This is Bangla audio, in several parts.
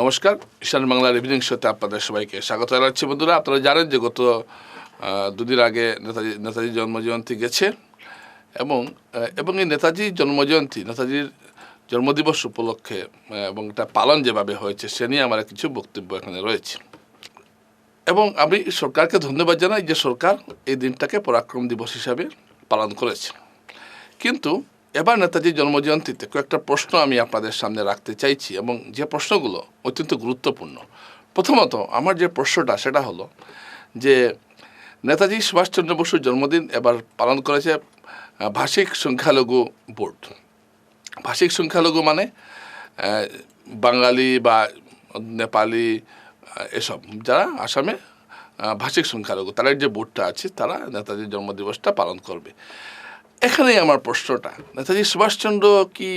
নমস্কার, ঈশান বাংলার ইভিনিং শোতে আপনাদের সবাইকে স্বাগত জানাচ্ছি। বন্ধুরা, আপনারা জানেন যে গত দুদিন আগে নেতাজি নেতাজির জন্মজয়ন্তী গেছে এবং এবং এই নেতাজির জন্মজয়ন্তী, নেতাজির জন্মদিবস উপলক্ষে এবং এটা পালন যেভাবে হয়েছে, সে নিয়ে আমার কিছু বক্তব্য এখানে রয়েছে। এবং আমি সরকারকে ধন্যবাদ জানাই যে সরকার এই দিনটাকে পরাক্রম দিবস হিসাবে পালন করেছে। কিন্তু এবার নেতাজির জন্মজয়ন্তীতে কয়েকটা প্রশ্ন আমি আপনাদের সামনে রাখতে চাইছি এবং যে প্রশ্নগুলো অত্যন্ত গুরুত্বপূর্ণ। প্রথমত আমার যে প্রশ্নটা সেটা হলো যে নেতাজি সুভাষচন্দ্র বসুর জন্মদিন এবার পালন করেছে ভাষিক সংখ্যালঘু বোর্ড। ভাষিক সংখ্যালঘু মানে বাঙালি বা নেপালি এসব যারা আসামে ভাষিক সংখ্যালঘু, তাদের যে বোর্ডটা আছে তারা নেতাজির জন্মদিবসটা পালন করবে। এখানেই আমার প্রশ্নটা। নেতাজি সুভাষচন্দ্র কি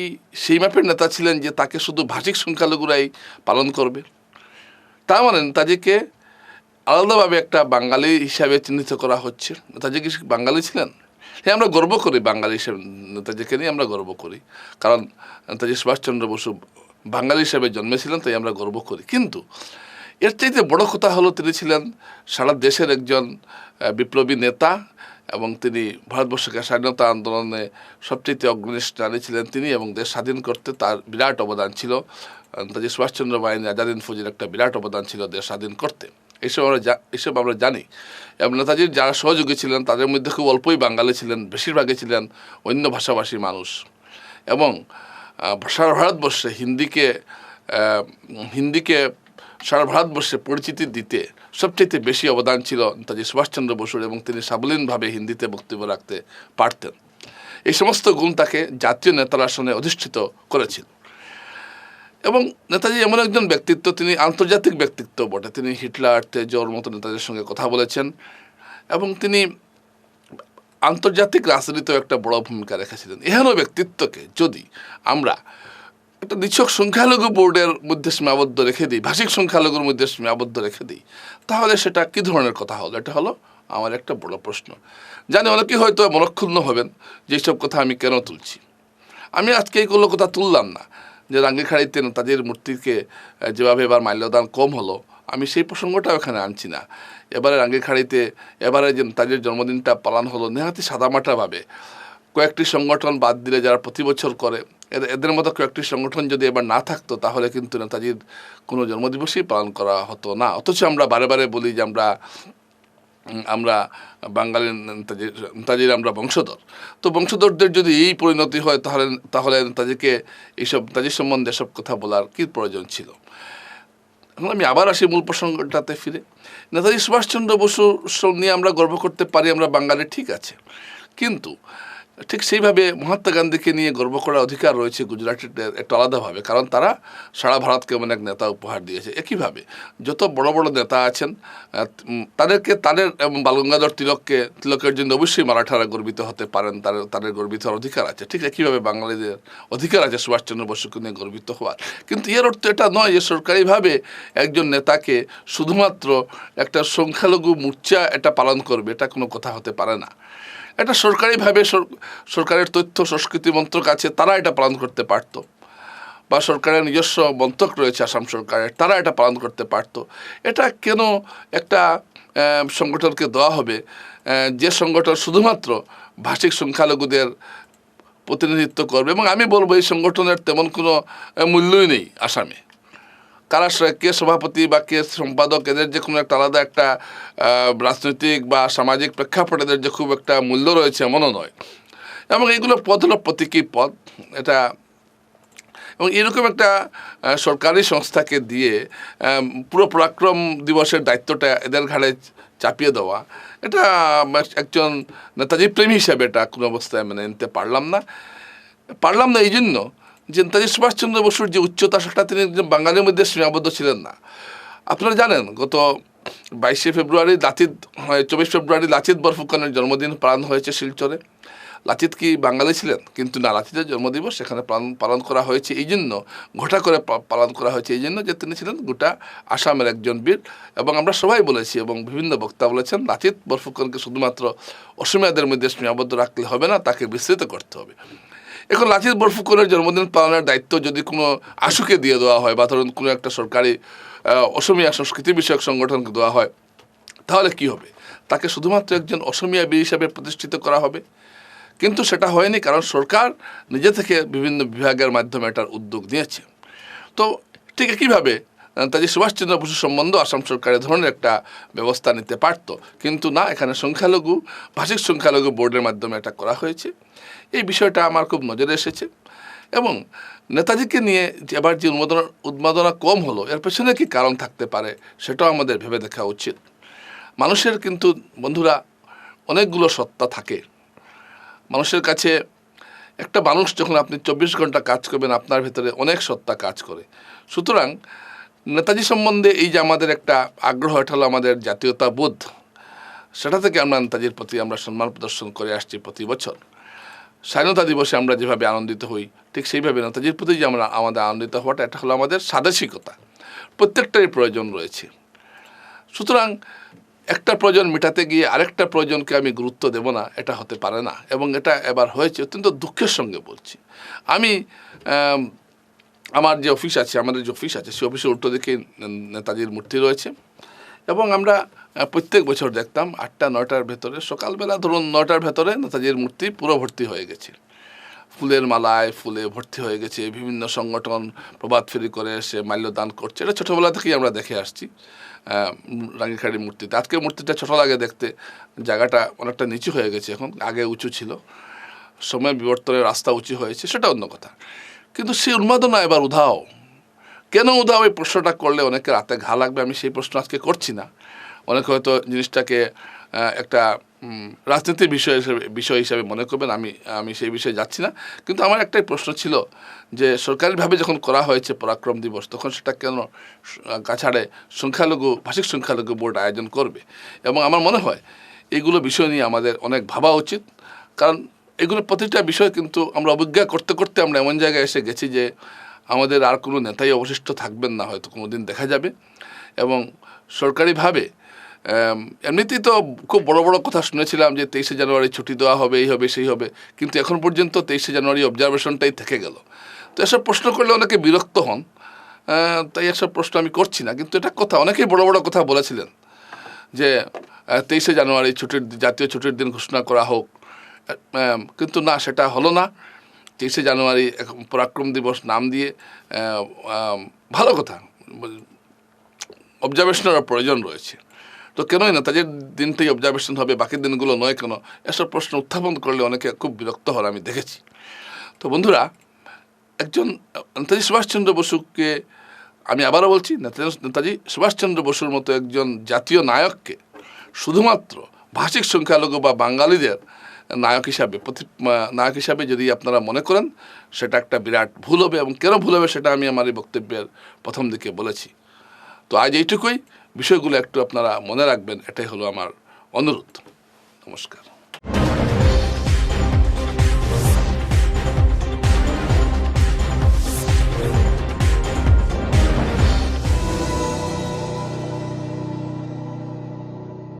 সেই মাপের নেতা ছিলেন যে তাকে শুধু ভাষিক সংখ্যালঘুরাই পালন করবে? তার মানে নেতাজিকে আলাদাভাবে একটা বাঙালি হিসাবে চিহ্নিত করা হচ্ছে। নেতাজি কি বাঙালি ছিলেন? হ্যাঁ আমরা গর্ব করি বাঙালি হিসেবে, নেতাজিকে নিয়ে আমরা গর্ব করি। কারণ নেতাজি সুভাষচন্দ্র বসু বাঙালি হিসেবে জন্মেছিলেন, তাই আমরা গর্ব করি। কিন্তু এর চাইতে বড় কথা হলো তিনি ছিলেন সারা দেশের একজন বিপ্লবী নেতা। এবং তিনি ভারতবর্ষকে স্বাধীনতা আন্দোলনে সবচেয়ে অগ্রণী নারী ছিলেন তিনি এবং দেশ স্বাধীন করতে তার বিরাট অবদান ছিল। নেতাজি সুভাষচন্দ্র বাহিনী আজাদিন ফৌজের একটা বিরাট অবদান ছিল দেশ স্বাধীন করতে। এইসব আমরা এইসব আমরা জানি। এবং নেতাজির যারা সহযোগী ছিলেন, তাদের মধ্যে খুব অল্পই বাঙালি ছিলেন, বেশিরভাগই ছিলেন অন্য ভাষাভাষী মানুষ। এবং সারা ভারতবর্ষে হিন্দিকে হিন্দিকে সারা ভারতবর্ষে পরিচিতি দিতে সবচেয়ে বেশি অবদান ছিল নেতাজি সুভাষচন্দ্র বসুর এবং তিনি সাবলীনভাবে হিন্দিতে বক্তব্য রাখতে পারতেন। এই সমস্ত গুণ তাকে জাতীয় নেতার আসনে অধিষ্ঠিত করেছিল। এবং নেতাজি এমন একজন ব্যক্তিত্ব, তিনি আন্তর্জাতিক ব্যক্তিত্ব বটে। তিনি হিটলার, তেজোর মতো নেতাদের সঙ্গে কথা বলেছেন এবং তিনি আন্তর্জাতিক রাজনীতিতেও একটা বড় ভূমিকা রেখেছিলেন। এহেন ব্যক্তিত্বকে যদি আমরা একটা নিছক সংখ্যালঘু বোর্ডের মধ্যে সীমাবদ্ধ রেখে দিই, ভাষিক সংখ্যালঘুর মধ্যে সীমাবদ্ধ রেখে দিই। তাহলে সেটা কী ধরনের কথা হলো? এটা হলো আমার একটা বড় প্রশ্ন। জানি অনেকেই হয়তো মনক্ষুণ্ণ হবেন যে এইসব কথা আমি কেন তুলছি। আমি আজকে এইগুলো কথা তুললাম না যে রাঙ্গিখাড়িতে নেতাজির মূর্তিকে যেভাবে এবার মাল্যদান কম হলো, আমি সেই প্রসঙ্গটাও এখানে আনছি না। এবারে রাঙ্গিখাড়িতে, এবারে যে নেতাজির জন্মদিনটা পালন হলো, নেহাতি সাদামাটাভাবে কয়েকটি সংগঠন বাদ দিলে যারা প্রতি বছর করে এদের- মতো কয়েকটি সংগঠন যদি এবার না থাকতো, তাহলে কিন্তু নেতাজির কোনো জন্মদিবসই পালন করা হতো না। অথচ আমরা বারে বারে বলি যে আমরা আমরা বাঙালি নেতাজির আমরা বংশধর। তো বংশধরদের যদি এই পরিণতি হয়, তাহলে তাহলে নেতাজিকে এইসব, নেতাজির সম্বন্ধে এসব কথা বলার কী প্রয়োজন ছিল? এখন আমি আবার আসি মূল প্রসঙ্গটাতে ফিরে। নেতাজি সুভাষচন্দ্র বসু নিয়ে আমরা গর্ব করতে পারি, আমরা বাঙালি ঠিক আছে। কিন্তু ঠিক সেইভাবে মহাত্মা গান্ধীকে নিয়ে গর্ব করার অধিকার রয়েছে গুজরাটের একটা আলাদাভাবে, কারণ তারা সারা ভারতকে অনেক নেতা উপহার দিয়েছে। একইভাবে যত বড় বড় নেতা আছেন তাদেরকে তাদের এবং বালগঙ্গাধর তিলককে, তিলকের জন্য অবশ্যই মারাঠারা গর্বিত হতে পারেন তাদের তাদের গর্বিত হওয়ার অধিকার আছে। ঠিক একইভাবে বাঙালিদের অধিকার আছে সুভাষচন্দ্র বসুকে নিয়ে গর্বিত হওয়ার। কিন্তু এর অর্থ এটা নয় যে সরকারিভাবে একজন নেতাকে শুধুমাত্র একটা সংখ্যালঘু মোর্চা এটা পালন করবে, এটা কোনো কথা হতে পারে না। এটা সরকারিভাবে সরকারের তথ্য, সংস্কৃতি মন্ত্রক আছে, তারা এটা পালন করতে পারতো। বা সরকারের নিজস্ব মন্ত্রক রয়েছে আসাম সরকারের, তারা এটা পালন করতে পারতো। এটা কেন একটা সংগঠনকে দেওয়া হবে? যে সংগঠন শুধুমাত্র ভাষিক সংখ্যালঘুদের প্রতিনিধিত্ব করবে, এবং আমি বলব এই সংগঠনের তেমন কোনো মূল্যই নেই আসামে। স- কে সভাপতি বা কে সম্পাদক, এদের যে কোনো একটা আলাদা একটা রাজনৈতিক বা সামাজিক প্রেক্ষাপট এদের যে খুব একটা মূল্য রয়েছে এমনও নয়। এবং এইগুলো পদ হলো প্রতীকী পদ এটা, এবং এরকম একটা সরকারি সংস্থাকে দিয়ে পুরো পরাক্রম দিবসের দায়িত্বটা এদের ঘাড়ে চাপিয়ে দেওয়া। এটা একজন নেতাজি প্রেমী হিসাবে এটা কোনো অবস্থায় মানে নিতে পারলাম না। পারলাম না এই জন্য যে নেতাজি সুভাষচন্দ্র বসুর যে উচ্চতা, সেটা তিনি বাঙালির মধ্যে সীমাবদ্ধ ছিলেন না। আপনারা জানেন, গত বাইশে ফেব্রুয়ারি লাচিত চব্বিশ ফেব্রুয়ারি লাচিত বরফুকানের জন্মদিন পালন হয়েছে শিলচরে। লাচিত কি বাঙালি ছিলেন? কিন্তু না, লাচিতের জন্মদিবস সেখানে পালন পালন করা হয়েছে এই জন্য ঘটা করে পালন করা হয়েছে এই জন্য যে তিনি ছিলেন গোটা আসামের একজন বীর। এবং আমরা সবাই বলেছি এবং বিভিন্ন বক্তা বলেছেন, লাচিত বরফুকনকে শুধুমাত্র অসমীয়াদের মধ্যে সীমাবদ্ধ রাখলে হবে না, তাকে বিস্তৃত করতে হবে। এখন লাচিত বরফুকনের জন্মদিন পালনের দায়িত্ব যদি কোনো আশুকে দিয়ে দেওয়া হয় বা ধরুন কোনো একটা সরকারি অসমিয়া সংস্কৃতি বিষয়ক সংগঠনকে দেওয়া হয়, তাহলে কি হবে? তাকে শুধুমাত্র একজন অসমিয়া বীর হিসাবে প্রতিষ্ঠিত করা হবে? কিন্তু সেটা হয়নি, কারণ সরকার নিজে থেকে বিভিন্ন বিভাগের মাধ্যমে এটার উদ্যোগ নিয়েছে। তো ঠিক কীভাবে তাজি সুভাষচন্দ্র বসু সম্বন্ধে আসাম সরকার ধরনের একটা ব্যবস্থা নিতে পারত। কিন্তু না, এখানে সংখ্যালঘু, ভাষিক সংখ্যালঘু বোর্ডের মাধ্যমে এটা করা হয়েছে। এই বিষয়টা আমার খুব নজরে এসেছে। এবং নেতাজিকে নিয়ে এবার যে উন্মাদনা উন্মাদনা কম হলো, এর পেছনে কি কারণ থাকতে পারে সেটাও আমাদের ভেবে দেখা উচিত। মানুষের কিন্তু বন্ধুরা অনেকগুলো সত্তা থাকে। মানুষের কাছে একটা মানুষ যখন আপনি চব্বিশ ঘণ্টা কাজ করবেন, আপনার ভেতরে অনেক সত্তা কাজ করে। সুতরাং নেতাজি সম্বন্ধে এই যে আমাদের একটা আগ্রহ, এটা হলো আমাদের জাতীয়তা বোধ সেটা থেকে আমরা নেতাজির প্রতি আমরা সম্মান প্রদর্শন করে আসছি প্রতি বছর। স্বাধীনতা দিবসে আমরা যেভাবে আনন্দিত হই, ঠিক সেইভাবে নেতাজির প্রতি যে আমরা আমাদের আনন্দিত হওয়াটা, এটা হলো আমাদের সাদাসিকতা। প্রত্যেকটারই প্রয়োজন রয়েছে। সুতরাং একটা প্রয়োজন মেটাতে গিয়ে আরেকটা প্রয়োজনকে আমি গুরুত্ব দেব না, এটা হতে পারে না, এবং এটা এবার হয়েছে অত্যন্ত দুঃখের সঙ্গে বলছি। আমি, আমার যে অফিস আছে, আমাদের যে অফিস আছে, সেই অফিসের উল্টো দিকে নেতাজির মূর্তি রয়েছে, এবং আমরা প্রত্যেক বছর দেখতাম আটটা, নয়টার ভেতরে, সকালবেলা ধরুন নয়টার ভেতরে নেতাজির মূর্তি পুরো ভর্তি হয়ে গেছে ফুলের মালায় ফুলে ভর্তি হয়ে গেছে, বিভিন্ন সংগঠন প্রভাত ফেরি করে এসে মাল্যদান করছে। এটা ছোটোবেলা থেকেই আমরা দেখে আসছি রাঙ্গিখাড়ি মূর্তিতে। আজকে মূর্তিটা ছোটো লাগে দেখতে, জায়গাটা অনেকটা নিচু হয়ে গেছে এখন, আগে উঁচু ছিল। সময় বিবর্তনের রাস্তা উঁচু হয়েছে, সেটা অন্য কথা। কিন্তু সেই উন্মাদনা এবার উধাও। কেন উধাও এই প্রশ্নটা করলে অনেকের রাতে ঘা লাগবে? আমি সেই প্রশ্ন আজকে করছি না। অনেকে হয়তো জিনিসটাকে একটা রাজনীতির বিষয় হিসেবে, বিষয় হিসাবে মনে করবেন, আমি আমি সেই বিষয়ে যাচ্ছি না। কিন্তু আমার একটাই প্রশ্ন ছিল যে সরকারিভাবে যখন করা হয়েছে পরাক্রম দিবস, তখন সেটা কেন কাছাড়ে সংখ্যালঘু, ভাষিক সংখ্যালঘু বোর্ড আয়োজন করবে? এবং আমার মনে হয় এগুলো বিষয় নিয়ে আমাদের অনেক ভাবা উচিত। কারণ এগুলো প্রতিটা বিষয় কিন্তু আমরা অবজ্ঞা করতে করতে আমরা এমন জায়গায় এসে গেছি যে আমাদের আর কোনো নেতাই অবশিষ্ট থাকবেন না, হয়তো কোনো দিন দেখা যাবে। এবং সরকারিভাবে এমনিতেই তো খুব বড় বড় কথা শুনেছিলাম যে তেইশে জানুয়ারি ছুটি দেওয়া হবে, এই হবে, সেই হবে। কিন্তু এখন পর্যন্ত তেইশে জানুয়ারি অবজারভেশনটাই থেকে গেল। তো এসব প্রশ্ন করলে অনেকে বিরক্ত হন। তাই এসব প্রশ্ন আমি করছি না। কিন্তু এটা কথা, অনেকেই বড় বড় কথা বলেছিলেন যে তেইশে জানুয়ারি ছুটির, জাতীয় ছুটির দিন ঘোষণা করা হোক। কিন্তু না, সেটা হলো না। তেইশে জানুয়ারি পরাক্রম দিবস নাম দিয়ে ভালো কথা। অবজারভেশনের প্রয়োজন রয়েছে। তো কেনই না? তাদের দিনটাই অবজারভেশন হবে, বাকি দিনগুলো নয় কেন? এসব প্রশ্ন উত্থাপন করলে অনেকে খুব বিরক্ত হন, আমি দেখেছি। তো বন্ধুরা, একজন নেতাজি সুভাষচন্দ্র বসুকে আমি আবারও বলছি, নেতাজি নেতাজি সুভাষচন্দ্র বসুর মতো একজন জাতীয় নায়ককে শুধুমাত্র ভাষিক সংখ্যালঘু বা বাঙালিদের নায়ক হিসাবে, প্রতি নায়ক হিসাবে যদি আপনারা মনে করেন, সেটা একটা বিরাট ভুল হবে এবং কেন ভুল হবে সেটা আমি আমার এই বক্তব্যের প্রথম দিকে বলেছি। তো আজ এইটুকুই। বিষয়গুলো একটু আপনারা মনে রাখবেন এটাই হলো আমার অনুরোধ। নমস্কার।